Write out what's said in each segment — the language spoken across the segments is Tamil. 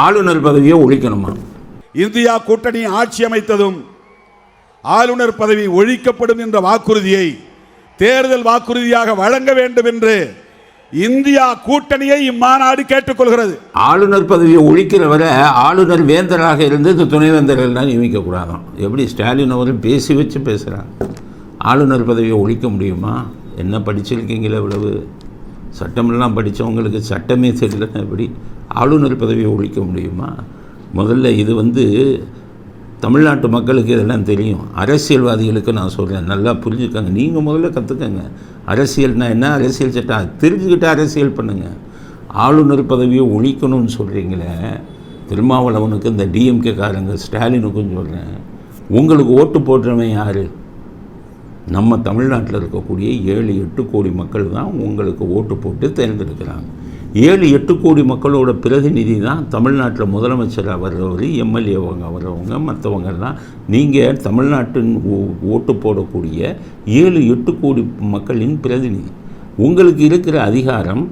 ஆளுநர் பதவியை ஒழிக்கணுமா? இந்தியா கூட்டணி ஆட்சி அமைத்ததும் ஆளுநர் பதவி ஒழிக்கப்படும் என்ற வாக்குறுதியை தேர்தல் வாக்குறுதியாக வழங்க வேண்டும் என்று இந்தியா கூட்டணியை இம்மாநாடு கேட்டுக்கொள்கிறது. ஆளுநர் பதவியை ஒழிக்கிற வரை ஆளுநர் வேந்தராக இருந்து இந்த துணைவேந்தர்கள்லாம் நியமிக்கக்கூடாதாம் எப்படி ஸ்டாலின் அவர்கள் பேசி வச்சு பேசுகிறாங்க ஆளுநர் பதவியை ஒழிக்க முடியுமா? என்ன படிச்சிருக்கீங்களே இவ்வளவு? சட்டமெல்லாம் படித்தவங்களுக்கு சட்டமே தெரியலன்னா எப்படி? ஆளுநர் பதவியை ஒழிக்க முடியுமா? முதல்ல இது வந்து தமிழ்நாட்டு மக்களுக்கு இதெல்லாம் தெரியும். அரசியல்வாதிகளுக்கு நான் சொல்கிறேன் நல்லா புரிஞ்சுக்கோங்க. நீங்கள் முதல்ல கற்றுக்கங்க அரசியல்னா என்ன? அரசியல் சட்டம். தெரிஞ்சுக்கிட்டு அரசியல் பண்ணுங்கள் ஆளுநர் பதவியை ஒழிக்கணும்னு சொல்கிறீங்களே திருமாவளவனுக்கு இந்த டிஎம்கே காரங்க ஸ்டாலினுக்கும் சொல்கிறேன் உங்களுக்கு ஓட்டு போடுறவன் யார்? நம்ம தமிழ்நாட்டில் இருக்கக்கூடிய ஏழு எட்டு கோடி மக்கள் தான் உங்களுக்கு ஓட்டு போட்டு தேர்ந்தெடுக்கிறாங்க. ஏழு எட்டு கோடி மக்களோட பிரதிநிதி தான் தமிழ்நாட்டில் முதலமைச்சராக வர்றவர் எம்எல்ஏவங்க வர்றவங்க மற்றவங்கெல்லாம் நீங்கள் தமிழ்நாட்டின் ஓ- ஓட்டு போடக்கூடிய ஏழு எட்டு கோடி மக்களின் பிரதிநிதி. உங்களுக்கு இருக்கிற அதிகாரம்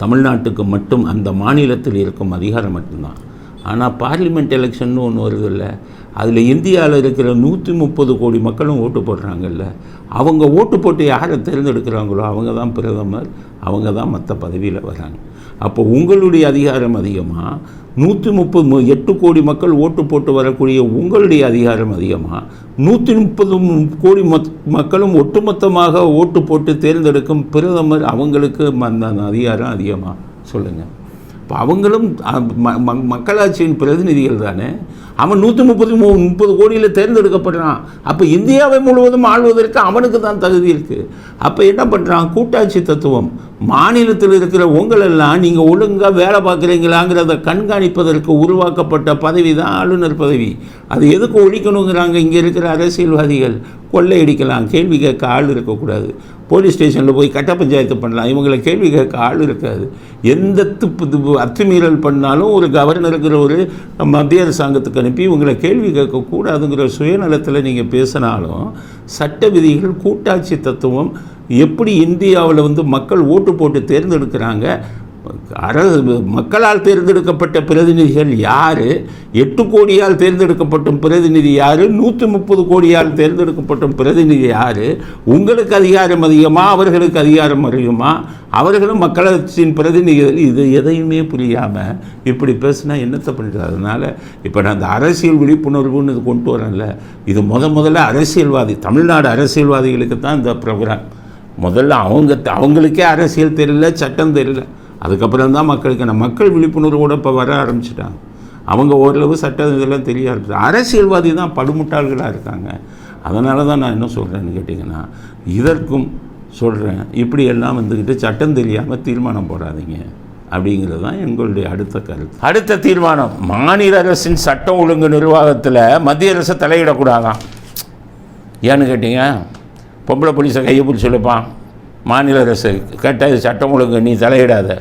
தமிழ்நாட்டுக்கு மட்டும் அந்த மாநிலத்தில் இருக்கும் அதிகாரம் மட்டும்தான். ஆனால் பார்லிமெண்ட் எலெக்ஷன் ஒன்று வருதுல்ல. அதில் இந்தியாவில் இருக்கிற நூற்றி முப்பது கோடி மக்களும் ஓட்டு போடுறாங்கல்ல. அவங்க ஓட்டு போட்டு யாரை தேர்ந்தெடுக்கிறாங்களோ அவங்க தான் பிரதமர் அவங்க தான் மற்ற பதவியில் வராங்க. அப்போ உங்களுடைய அதிகாரம் அதிகமாக நூற்றி முப்பது மு- எட்டு கோடி மக்கள் ஓட்டு போட்டு வரக்கூடிய உங்களுடைய அதிகாரம் அதிகமாக நூற்றி முப்பது கோடி மத் மக்களும் ஒட்டுமொத்தமாக ஓட்டு போட்டு தேர்ந்தெடுக்கும் பிரதமர் அவங்களுக்கு ம- அந்த அதிகாரம் அதிகமாக சொல்லுங்கள் இப்போ அவங்களும் மக்களாட்சியின் பிரதிநிதிகள் தானே? அவன் நூற்றி முப்பது மூ முப்பது கோடியில் தேர்ந்தெடுக்கப்படுறான் அப்போ இந்தியாவை முழுவதும் ஆள்வதற்கு அவனுக்கு தான் தகுதி இருக்குது அப்போ என்ன பண்ணுறான் கூட்டாட்சி தத்துவம். மாநிலத்தில் இருக்கிற உங்களெல்லாம் நீங்கள் ஒழுங்காக வேலை பார்க்குறீங்களாங்கிறத கண்காணிப்பதற்கு உருவாக்கப்பட்ட பதவி தான் ஆளுநர் பதவி. அது எதுக்கு ஒழிக்கணுங்கிறாங்க இங்கே இருக்கிற அரசியல்வாதிகள். கொள்ளையடிக்கலாம் கேள்வி கேட்க ஆள் இருக்கக்கூடாது. போலீஸ் ஸ்டேஷனில் போய் கட்ட பஞ்சாயத்து பண்ணலாம். இவங்களை கேள்வி கேட்க ஆள் இருக்காது. எந்த துப்பு துப்பு அத்துமீறல் பண்ணாலும் ஒரு கவர்னருங்கிற ஒரு மத்திய அரசாங்கத்துக்கு அனுப்பி உங்களை கேள்வி கேட்கக்கூடாதுங்கிற சுயநலத்தில் நீங்கள் பேசினாலும் சட்ட விதிகள் கூட்டாட்சி தத்துவம் எப்படி இந்தியாவில் வந்து மக்கள் ஓட்டு போட்டு தேர்ந்தெடுக்கிறாங்க அர மக்களால் தேர்ந்தெடுக்கப்பட்ட பிரதிநிதிகள் யார்? எட்டு கோடியால் தேர்ந்தெடுக்கப்பட்ட பிரதிநிதி யார்? நூற்றி முப்பது கோடியால் தேர்ந்தெடுக்கப்பட்ட பிரதிநிதி யார்? உங்களுக்கு அதிகாரம் அதிகமா? அவர்களுக்கு அதிகாரம் அதிகமா? அவர்களும் மக்களாட்சியின் பிரதிநிதிகள். இது எதையுமே புரியாமல் இப்படி பேசினா என்னத்தை பண்ணுறது அதனால் இப்போ நான் அந்த அரசியல் விழிப்புணர்வுன்னு இது கொண்டு வரேன்ல. இது முத முதல்ல அரசியல்வாதி தமிழ்நாடு அரசியல்வாதிகளுக்கு தான் இந்த ப்ரோக்ராம் முதல்ல அவங்க அவங்களுக்கே அரசியல் தெரியல சட்டம் தெரியல. அதுக்கப்புறம் தான் மக்களுக்கு நம்ம மக்கள் விழிப்புணர்வோடு இப்போ வர ஆரம்பிச்சிட்டாங்க. அவங்க ஓரளவு சட்டம் இதெல்லாம் தெரிய ஆரம்பிச்சு அரசியல்வாதி தான் படுமுட்டாள்களாக இருக்காங்க. அதனால தான் நான் என்ன சொல்கிறேன்னு கேட்டிங்கன்னா இதற்கும் சொல்கிறேன் இப்படியெல்லாம் வந்துக்கிட்டு சட்டம் தெரியாமல் தீர்மானம் போடாதீங்க அப்படிங்கிறது தான் எங்களுடைய அடுத்த கருத்து. அடுத்த தீர்மானம் மாநில அரசின் சட்டம் ஒழுங்கு நிர்வாகத்தில் மத்திய அரசு தலையிடக்கூடாதான். ஏன்னு கேட்டீங்க பொம்பளை போலீஸை கையை பிடிச்சி சொல்லிப்பான் மாநில அரசு கேட்டால் இது சட்டம் ஒழுங்கு நீ தலையிடாத.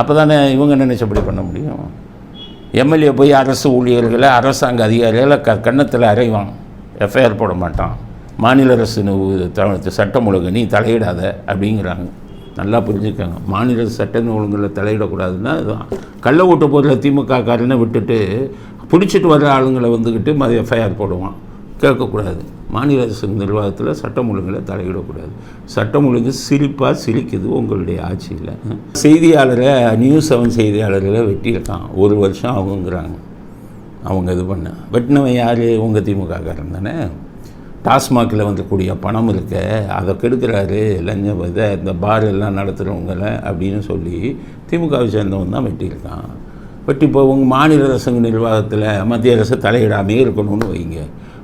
அப்போ தானே இவங்க நினைச்சபடி பண்ண முடியும்? எம்எல்ஏ போய் அரசு ஊழியர்களை அரசாங்க அதிகாரிகளை க கன்னத்தில் அறைவான். எஃப்ஐஆர் போட மாட்டான். மாநில அரசு சட்டம் ஒழுங்கு நீ தலையிடாத அப்படிங்கிறாங்க. நல்லா புரிஞ்சுக்காங்க. மாநில சட்டம் ஒழுங்கில் தலையிடக்கூடாதுன்னா இதுதான். கள்ள ஓட்டு போடுற திமுக காரனை விட்டுட்டு பிடிச்சிட்டு வர்ற ஆளுங்களை வந்துக்கிட்டு மத எஃப்ஐஆர் போடுவான். கேட்கக்கூடாது. மாநில அரசு நிர்வாகத்தில் சட்டம் ஒழுங்கில் தலையிடக்கூடாது. சட்டம் ஒழுங்கு சிரிப்பாக சிரிக்குது உங்களுடைய ஆட்சியில். செய்தியாளரை நியூஸ் செவன் செய்தியாளர்களை வெட்டியிருக்கான். ஒரு வருஷம் அவங்கங்கிறாங்க அவங்க இது பண்ண. வெட்டினவன் யார்? உங்கள் திமுககாரன் தானே? டாஸ்மாகில் வந்துக்கூடிய பணம் இருக்க அதை கெடுக்கிறாரு. லஞ்சம் இதை இந்த பார் எல்லாம் நடத்துகிறவங்கள அப்படின்னு சொல்லி திமுகவை சேர்ந்தவன் தான் வெட்டியிருக்கான். வெட்டி இப்போ உங்கள் மாநில அரசு நிர்வாகத்தில் மத்திய அரசு தலையிடாமே இருக்கணும்னு வைங்க.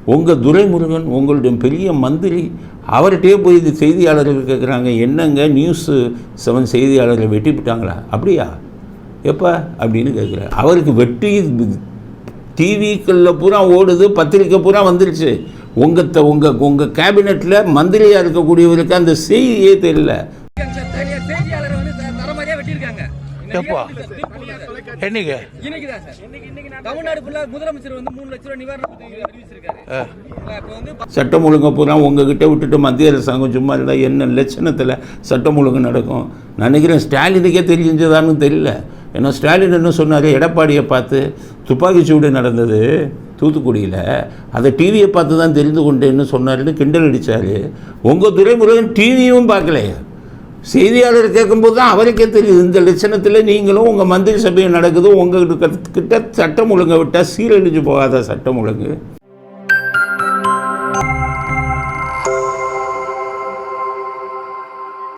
உங்கள் துரைமுருகன் உங்களுடைய பெரிய மந்திரி அவர்கிட்டயே போய் இது செய்தியாளர்கள் கேட்குறாங்க என்னங்க நியூஸு செவன் செய்தியாளர்களை வெட்டிவிட்டாங்களா? அப்படியா? எப்போ? அப்படின்னு கேட்குறாரு அவருக்கு வெட்டி டிவிக்களில் பூரா ஓடுது பத்திரிக்கை பூரா வந்துருச்சு. உங்கள் த உங்கள் உங்கள் கேபினெட்டில் மந்திரியாக இருக்கக்கூடியவருக்கு அந்த செய்தியே தெரியல. என்னைக்கு? இன்னைக்கு தான் சார். தமிழ்நாடு ஃபுல்லா முதலமைச்சர் வந்து மூணு லட்ச வந்து சட்டம் ஒழுங்கை பூரா உங்ககிட்ட விட்டுட்டு மத்திய அரசாங்கம் சும்மா இருந்தால் என்ன லட்சணத்தில் சட்டம் ஒழுங்கு நடக்கும்? நான் நினைக்கிறேன் ஸ்டாலினுக்கே தெரிஞ்சதான்னு தெரியல. ஏன்னா ஸ்டாலின் என்ன சொன்னார்? எடப்பாடியை பார்த்து துப்பாக்கி சூடு நடந்தது தூத்துக்குடியில். அதை டிவியை பார்த்து தான் தெரிந்து கொண்டேன்னு சொன்னாருன்னு கிண்டல் அடித்தார் உங்கள் துறைமுருகன் டிவியும் பார்க்கலையே. செய்தியாளர் கேட்கும்போது தான் அவருக்கே தெரியுது. இந்த லட்சணத்தில் நீங்களும் உங்கள் மந்திரி சபையும் நடக்குது. உங்கள் கிட்ட சட்டம் ஒழுங்கை விட்டால் சீரழிஞ்சு போகாத சட்டம் ஒழுங்கு.